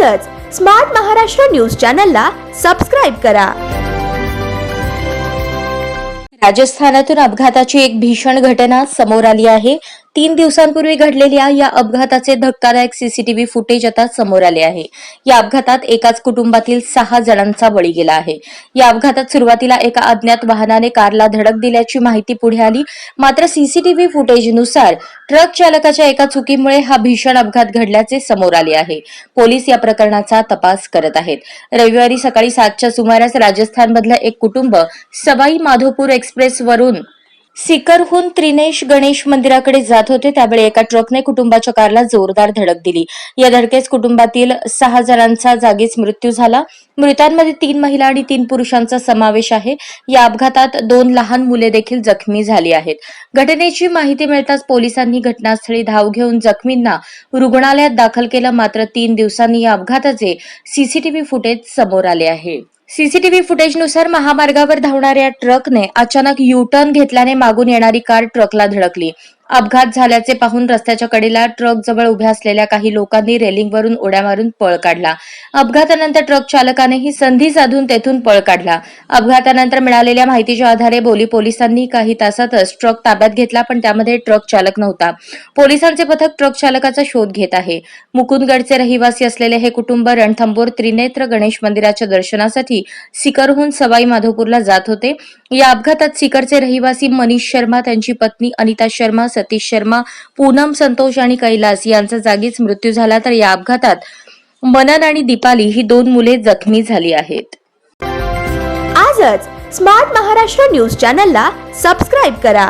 तसंच smart Maharashtra news चॅनलला subscribe करा. राजस्थानातून अपघाताची एक भीषण घटना समोर आली आहे. तीन दिवसांपूर्वी घडलेल्या या अपघाताचे धक्कादायक सीसीटीव्ही फुटेज आता समोर आले आहे. या अपघातात एकाच कुटुंबातील सहा जणांचा बळी गेला आहे. या अपघातात सुरुवातीला एका अज्ञात वाहनाने कारला धडक दिल्याची माहिती पुढे आली. मात्र सीसीटीव्ही फुटेजनुसार ट्रक चालकाच्या एका चुकीमुळे हा भीषण अपघात घडल्याचे समोर आले आहे. पोलीस या प्रकरणाचा तपास करत आहेत. रविवारी सकाळी सातच्या सुमारास राजस्थानमधलं एक कुटुंब सवाई माधोपूर एक्सप्रेस वरून सिकरहून त्रिनेश गणेश मंदिराकडे जात होते. त्यावेळी एका ट्रकने कुटुंबाच्या कारला जोरदार धडक दिली. या धडकेस कुटुंबातील सहा जणांचा जागीच मृत्यू झाला. मृतांमध्ये तीन महिला आणि तीन पुरुषांचा समावेश आहे. या अपघातात दोन लहान मुले देखील जखमी झाली आहेत. घटनेची माहिती मिळताच पोलिसांनी घटनास्थळी धाव घेऊन जखमींना रुग्णालयात दाखल केलं. मात्र तीन दिवसांनी या अपघाताचे सीसीटीव्ही फुटेज समोर आले आहे. सीसीटीव्ही फुटेजनुसार महामार्गावर धावणाऱ्या ट्रकने अचानक यू टर्न घेतल्याने मागून येणारी कार ट्रकला धडकली. अपघात झाल्याचे पाहून रस्त्याच्या कडेला ट्रक जवळ उभ्या असलेल्या काही लोकांनी रेलिंगवरून उड्या मारून पळ काढला. अपघातानंतर ट्रक चालकानेही संधी साधून तेथून पळ काढला. अपघातानंतर मिळालेल्या माहितीच्या आधारे बोली पोलिसांनी काही तासातच ट्रक ताब्यात घेतला पण त्यामध्ये ट्रक चालक नव्हता. पोलिसांचे पथक ट्रक चालकाचा शोध घेत आहे. मुकुंदगडचे रहिवासी असलेले हे कुटुंब रणथंबोर त्रिनेत्र गणेश मंदिराच्या दर्शनासाठी सिकरहून सवाई माधोपूरला जात होते. या अपघातात सिकरचे रहिवासी मनीष शर्मा त्यांची पत्नी अनिता शर्मा सतीश शर्मा पूनम संतोष आणि कैलास यांचा जागीच मृत्यू झाला तर या अपघातात मनन आणि दीपाली ही दोन मुले जखमी झाली आहेत. आजच स्मार्ट महाराष्ट्र न्यूज चॅनलला सबस्क्राईब करा.